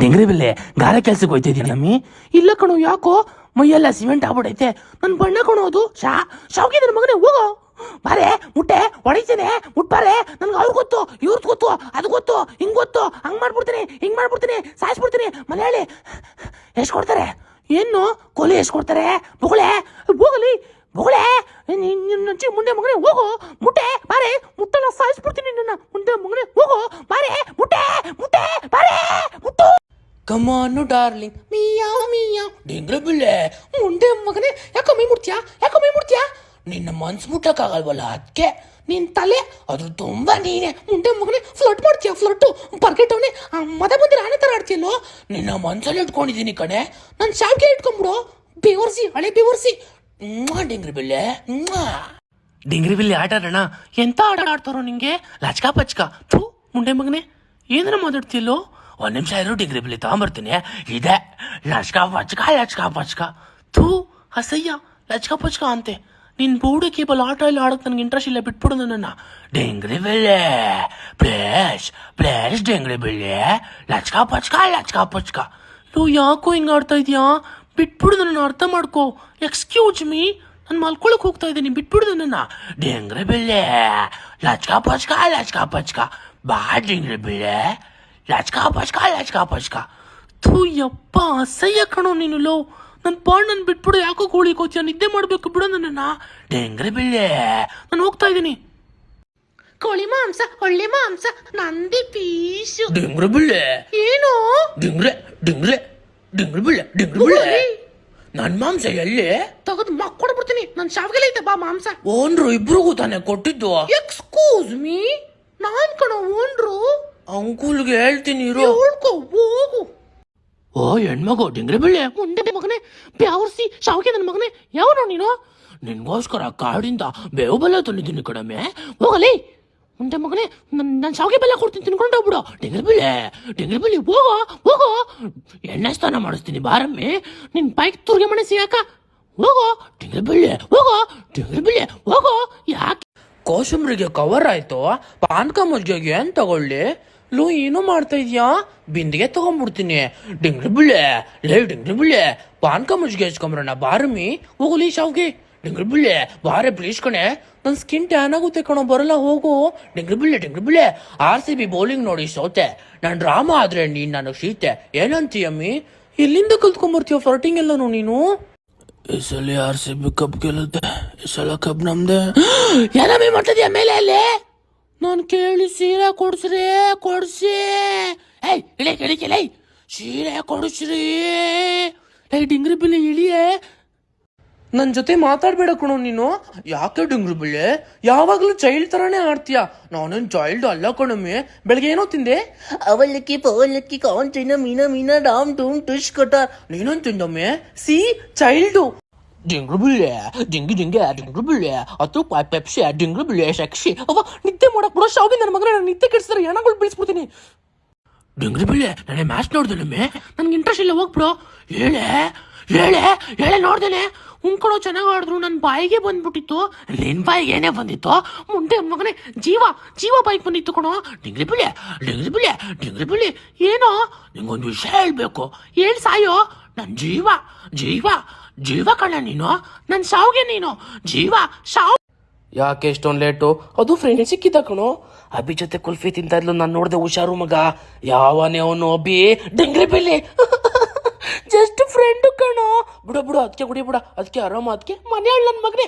ಡೆಂಗ್ರಿ ಬಿಲ್ಲೆ ಗಾರೆ ಕೆಲ್ಸಕ್ಕೆ ಹೋಯ್ತಿದ್ದೀನಿ ಅಮ್ಮಿ, ಇಲ್ಲ ಕಣು, ಯಾಕೋ? ಮೈಯೆಲ್ಲ ಸಿಮೆಂಟ್ ಆಗ್ಬಿಡೈತೆ. ನನ್ನ ಬಣ್ಣ ಕಣೋ ಅದು. ಶಾ ಶಾವ್ಗೆ ನನ್ನ ಮಗನೇ, ಹೋಗೋ. ಬಾರೆ, ಮುಟ್ಟೆ, ಹೊಡಿತೀನಿ, ಮುಟ್ಬಾರೆ. ನನ್ಗೆ ಅವ್ರು ಗೊತ್ತು ಇವ್ರದ್ದು ಗೊತ್ತು, ಅದು ಗೊತ್ತು, ಹಿಂಗ್ ಗೊತ್ತು. ಹಂಗ್ ಮಾಡ್ಬಿಡ್ತೀನಿ, ಹಿಂಗ್ ಮಾಡ್ಬಿಡ್ತೀನಿ, ಸಾಯಿಸ್ಬಿಡ್ತೀನಿ. ಮಲಯಾಳಿ ಎಷ್ಟು ಕೊಡ್ತಾರೆ? ಏನು ಕೊಲಿ ಎಷ್ಟು ಕೊಡ್ತಾರೆ? ಬೊಗಳೆ, ಹೋಗಲಿ, ಬೊಗಳೆ. ನಿನ್ನ ಮುಂದೆ ಮಗನೇ, ಹೋಗು. ಮುಟ್ಟೆ, ಬಾರೆ, ಮುಟ್ಟೆಲ್ಲ ಸಾಯಿಸ್ಬಿಡ್ತೀನಿ ನಿನ್ನ ಮುಂದೆ ಮಗನೇ, ಹೋಗು. ಬಾರೆ, ಮುಟ್ಟೆ, ಮುಟ್ಟು. ಕಮಾನು ಡಾರ್ಲಿಂಗ್ ಮಿಯಾವ್ ಮಿಯಾವ್ ಡಿಂಗ್ರ ಬಿಳೆ ಮುಂಡೆ ಮಗನೇ ಯಾಕೆ ಮೈ ಮುಡ್ತೀಯಾ ಯಾಕೆ ಮೈ ಮುಡ್ತೀಯಾ ನಿನ್ನ ಮನ್ಸು ಮುಟ್ಟಕ್ಕಾಗಲ್ವಲ್ಲ ಅದಕ್ಕೆ ನಿನ್ ತಲೆ ಅದು ತುಂಬಾ ನೀನೆ ಮುಂಡೆ ಮಗನೇ ಫ್ಲಟ್ ಮಾಡ್ತೀಯ ಫ್ಲಟ್ಟು ಪರ್ಕೆಟವನೇ ಮದ ಬಂದಿರ ಆನೆ ಥರ ಆಡ್ತೀಯಲ್ಲೋ ನಿನ್ನ ಮನ್ಸಲ್ಲಿ ಇಟ್ಕೊಂಡಿದ್ದೀನಿ ಕಣೆ ನನ್ನ ಶಾವ್ಗೆ ಇಟ್ಕೊಂಬಿಡು ಬೇವರ್ಸಿ ಹಳೆ ಬೇವರ್ಸಿ ಡಿಂಗ್ರಿ ಬಿಲ್ಲೆ ಡಿಂಗ್ರಿ ಬಿಲ್ಲಿ ಆಟ ಆಡೋಣ ಎಂತ ಆಟ ಆಡ್ತಾರೋ ನಿಂಗೆ ಲಚ್ಕಾ ಪಚ್ಕಾ ಥೂ ಮುಂಡೆ ಮಗನೇ ಏನಾರ ಮಾತಾಡ್ತಿಯಲ್ಲೋ ಒಂದ್ ನಿಮಿಷ ಇರು, ಡಿಗ್ರಿ ಬಿಲ್ಲಿ ತಗೊಂಬರ್ತೀನಿ. ಇದೆ. ಲಚ್ಕಾ ಪಚ್ಕ ಲಚ್ಕ ಪಚ್ಕ ಥೂ ಅಸಯ್ಯ ಲಚ್ಕ, ಪಚ್ಕ ಅಂತೆ. ನಿನ್ ಬೋರ್ಡ್ ಕೇಬಲ್ ಆಟೋ ಎಲ್ಲ ಆಡೋಕೆ ನನಗೆ ಇಂಟ್ರೆಸ್ಟ್ ಇಲ್ಲ, ಬಿಟ್ಬಿಡು ನನ್ನ ಡೆಂಗ್ರಿ ಬೆಳ್ಳೆ ಪ್ಲೇಸ್ ಪ್ಲೇಸ್ ಡೆಂಗ್ರಿ ಬೆಳ್ಳೆ ಲಚ್ಕಾ, ಪಚ್ಕ, ಲಚ್ಕ, ಪಚ್ಕ. ಲೋ, ಯಾಕೋ ಹಿಂಗೆ ಆಡ್ತಾ ಇದೀಯಾ? ಬಿಟ್ಬಿಡು ನನ್ನ ಅರ್ಥ ಮಾಡ್ಕೋ. ಎಕ್ಸ್ಕ್ಯೂಸ್ ಮೀ ನಾನು ಮಲ್ಕೊಳಕ್ ಹೋಗ್ತಾ ಇದ್ದೀನಿ, ಬಿಟ್ಬಿಡು ನನ್ನ ಡೆಂಗ್ರೆ ಬೆಳ್ಳೆ ಲಚ್ಕಾ, ಪಚ್ಕ, ಲಚ್ಕ, ಪಚ್ಕ. ಬಾ ಡೆಂಗ್ರೆ ಬೆಳ್ಳೆ ಲಚ್ಕಾ ಪಚ್ಕಾ ರಾಜಕಾ ಪಾಜಕ ಥೂ ಯಪ್ಪ ಅಸಹ್ಯ ಕಣೋ ನೀನು ಲೋ. ನನ್ನ ಪಾಡ್ ಬಿಟ್ಬಿಡು ಯಾಕೋ ಕೋಳಿ ಕೋಚಿಯ ನಿದ್ದೆ ಮಾಡಬೇಕು ಬಿಡು ನನ್ನ ಡೆಂಗ್ರೆ ಬಿಳೆ ನಾನು ಹೋಗ್ತಾ ಇದ್ದೀನಿ. ಕೋಳಿ ಮಾಂಸ ಒಳ್ಳೆ ಮಾಂಸ ನಂದಿ ಪೀಸು. ಡಿಂಗ್ರೆ ಬಿಳೆ ಏನು? ಡಿಂಗ್ರೆ ಡಿಂಗ್ರೆ ಡಿಂಗ್ರೆ ಬಿಳ್ಳೆ ಡಿಂಗ್ರೆ ಬಿಳೆ ನನ್ನ ಮಾಂಸ ಎಲ್ಲಿ? ತಗದು ಮಕ್ಕೊಡ್ಬಿಡ್ತೀನಿ ನನ್ ಶಾವಿಗೆಲ್ಲ ಐತೆ ಬಾ ಮಾಂಸ. ಓನ್ರು ಇಬ್ರಿಗೂ ತಾನೆ ಕೊಟ್ಟಿದ್ದು. ಎಕ್ಸ್ಕ್ಯೂಸ್ ಮೀ ನಾನ್ ಕಣ ಓನ್ರು. ಅಂಕುಲ್ಗೆ ಹೇಳ್ತೀನಿ ಇರೋ. ಹೇಳ್ಕೊ ಹೋಗು. ಓ ಹೆಣ್ಮಗು ಡಿಂಗ್ರೆ ಬಿಳ್ಳೆ. ಮುಂದೆ ಮಗನೇ ಬ್ಯಾವರ್ಸಿ ಶಾವ್ಗೆ ನನ್ನ ಮಗನೇ. ಯಾವ ನೀನು? ನಿನ್ಗೋಸ್ಕರ ಕಾಡಿಂದ ಬೇವು ಬೆಲ್ಲ ತಂದಿದ್ದೀನಿ ಕಡಮೆ ಹೋಗಲಿ. ಮುಂದೆ ಮಗನೇ ನನ್ನ ಶಾವಿಗೆ ಬೆಲ್ಲ ಕೊಡ್ತೀನಿ ತಿನ್ಕೊಂಡು ಹೋಗ್ಬಿಡು. ಡಿಂಗ್ರೆ ಬಿಳ್ಳೆ ಡಿಂಗ್ರೆ ಬಿಳ್ಳಿ ಹೋಗೋ ಹೋಗೋ. ಎಣ್ಣೆ ಸ್ನಾನ ಮಾಡಿಸ್ತೀನಿ ಬಾರಮ್ಮಿ. ನಿನ್ ಬೈಕ್ ತುರ್ಗೆ ಮನೆ ಸಿಗಾಕ. ಹೋಗೋ ಡಿಂಗ್ರೆ ಬಿಳ್ಳೆ ಹೋಗೋ ಡಿಂಗ್ರೆ ಬಿಳ್ಳೆ ಹೋಗೋ. ಯಾಕೆ? ಕೋಸಂಬರಿಗೆ ಕವರ್ ಆಯ್ತು. ಪಾನ್ಕ ಮಜ್ಜಿಗೆ ಏನ್ ತಗೊಳ್ಳಿ? ಲೋ ಏನೋ ಮಾಡ್ತಾ ಇದೀಯಾ? ಬಿಂದಿಗೆ ತಗೊಂಡ್ಬಿಡ್ತೀನಿ. ಡಿಂಗ್ರಿ ಬಿಳೆ ಲೇ ಡಿಂಗ್ರಿ ಬಿಳೆ ಪಾನ್ಕ ಮುಜ್ಗೆ ಹಚ್ಕೊಂಬರೋಣ ಬಾರಮಿ ಹೋಗಲಿ ಶಾವ್ಗೆ. ಡಿಂಗ್ರಿ ಬಿಳೆ ಬಾರೆ ಪ್ಲೀಸ್ ಕಣೆ. ನನ್ನ ಸ್ಕಿನ್ ಟ್ಯಾನ್ ಆಗುತ್ತೆ ಕಣೋ ಬರಲ್ಲ ಹೋಗು. ಡಿಂಗ್ರಿ ಬಿಳೆ ಡಿಂಗ್ರಿ ಬಿಳೆ ಆರ್ ಸಿ ಬಿ ಬೌಲಿಂಗ್ ನೋಡಿ ಸೋತೆ. ನಾನ್ ಡ್ರಾಮ ಆದ್ರೆ ನೀನ್ ನನ್ನ ಶೀತೆ. ಏನಂತೀಯಮ್ಮಿ ಎಲ್ಲಿಂದ ಕಲ್ತ್ಕೊಂಬರ್ತೀಯ ಫ್ಲರ್ಟಿಂಗ್ ಎಲ್ಲನೂ ನೀನು? ಈ ಸಲ ಆರ್ ಸಿ ಬಿ ಕಪ್ ಗೆಲ್ಲುತ್ತೆ. ಈ ಸಲ ಕಪ್ ನಮ್ದೆ. ಏನಮ್ಮಿ ಮಾಡ್ತಿದ್ಯಾ ಮೇಲೆ ಅಲ್ಲಿ? ನಾನು ಕೇಳಿ ಸೀರೆ ಕೊಡ್ಸ್ರಿ ಕೊಡ್ಸಿ. ಏಯ್ ಇಳಿ ಇಳಿಕಿಲ್ಲ ಸೀರೆ ಕೊಡಿಸ್ರಿ. ಏಯ್ ಡಿಂಗ್ರಿ ಬಿಲ್ಲಿ ಇಳಿಯೇ. ನನ್ನ ಜೊತೆ ಮಾತಾಡ್ಬೇಡ ಕಣೋ ನೀನು. ಯಾಕೆ ಡಿಂಗ್ರಿ ಬಿಳ್ಳೆ ಯಾವಾಗಲೂ ಚೈಲ್ಡ್ ಥರನೇ ಆಡ್ತೀಯ. ನಾನೇನು ಚೈಲ್ಡ್ ಅಲ್ಲ ಕಣಮ್ಮಿ. ಬೆಳಗ್ಗೆ ಏನೋ ತಿಂದೆ? ಅವಲಕ್ಕಿ ಪವಲಕ್ಕಿ ಚೈನ ಮೀನ ಮೀನ ಡಾಮ್ ಡೂಮ್ ಟುಷ್ ಕಟ ನೀನೇನು ತಿಂದೊಮ್ಮೆ? ಸಿ ಚೈಲ್ಡು ಡಿಂಗ್ರು ಬಿಳ್ಳೆ ಡಿಂಗಿ ಡಿಂಗೆ ಡಿಂಗ್ರು ಬಿಳ್ಳೆ ಹತ್ತು ರೂಪಾಯಿ ಪೆಪ್ಸಿ ಡಿಂಗ್ರು ಬಿಳ್ಳೆ ಶಕ್ಷಿ ಅವ ನಿದ್ದೆ ಮಾಡಕ್ ಬಿಡೋ ಶಾವಿಗೆ ನನ್ನ ಮಗನ ನಾನು ನಿದ್ದೆ ಕೆಡಿಸಿದ್ರೆ ಹೆಣಗಳು ಬೀಳಿಸ್ಬಿಡ್ತೀನಿ ಡಿಂಗ್ರಿ ಬಿಳ್ಳೆ ನಾನೇ ಮ್ಯಾಚ್ ನೋಡಿದೆ ನಿಮ್ಮೆ ನನಗೆ ಇಂಟ್ರೆಸ್ಟ್ ಇಲ್ಲ ಹೋಗ್ಬಿಡು ಹೇಳೆ ಹೇಳೆ ಹೇಳೆ ನೋಡ್ದೇನೆ. ಉಂಕೊಳೋ ಚೆನ್ನಾಗಿ ಆಡಿದ್ರು ನನ್ನ ಬಾಯಿಗೆ ಬಂದ್ಬಿಟ್ಟಿತ್ತು. ನಿನ್ನ ಬಾಯಿಗೆ ಏನೇ ಬಂದಿತ್ತು. ಮುಂದೆ ಮಗನೇ ಜೀವ ಜೀವ ಬಾಯಿಗೆ ಬಂದಿತ್ತು ಕಣೋ. ಡಿಂಗ್ರಿ ಬಿಳ್ಳೆ ಡಿಂಗ್ರಿ ಬಿಳ್ಳೆ ಡಿಂಗ್ರಿ ಬಿಳ್ಳೆ ಏನೋ, ನಿಂಗೊಂದು ವಿಷಯ ಹೇಳಬೇಕು. ಹೇಳಿ ಸಾಯೋ ನನ್ನ ಜೀವ ಜೀವ. ಜೀವ ಕಣ ನೀನು? ನನ್ ಸಾವ್ಗೆ ನೀನು. ಜೀವ, ಸಾವು ಯಾಕೆ ಎಷ್ಟೊಂದು ಲೇಟು ಅದು ಫ್ರೆಂಡ್ ಸಿಕ್ಕಿದ್ದ ಕಣೋ. ಅಭಿ ಜೊತೆ ಕುಲ್ಫಿ ತಿಂತ ಇದ್ಲು, ನಾನು ನೋಡಿದೆ ಹುಷಾರು ಮಗ. ಯಾವನೇ ಅವನು ಅಭಿ? ಡಿಂಗ್ರಿ ಬಿಲ್ಲಿ ಜಸ್ಟ್ ಫ್ರೆಂಡ್ ಕಣೋ. ಬಿಡು ಬಿಡು ಅದಕ್ಕೆ ಗುಡಿ ಬಿಡ ಅದಕ್ಕೆ ಆರಾಮ ಅದಕ್ಕೆ ಮನೆ ನನ್ನ ಮಗನೇ.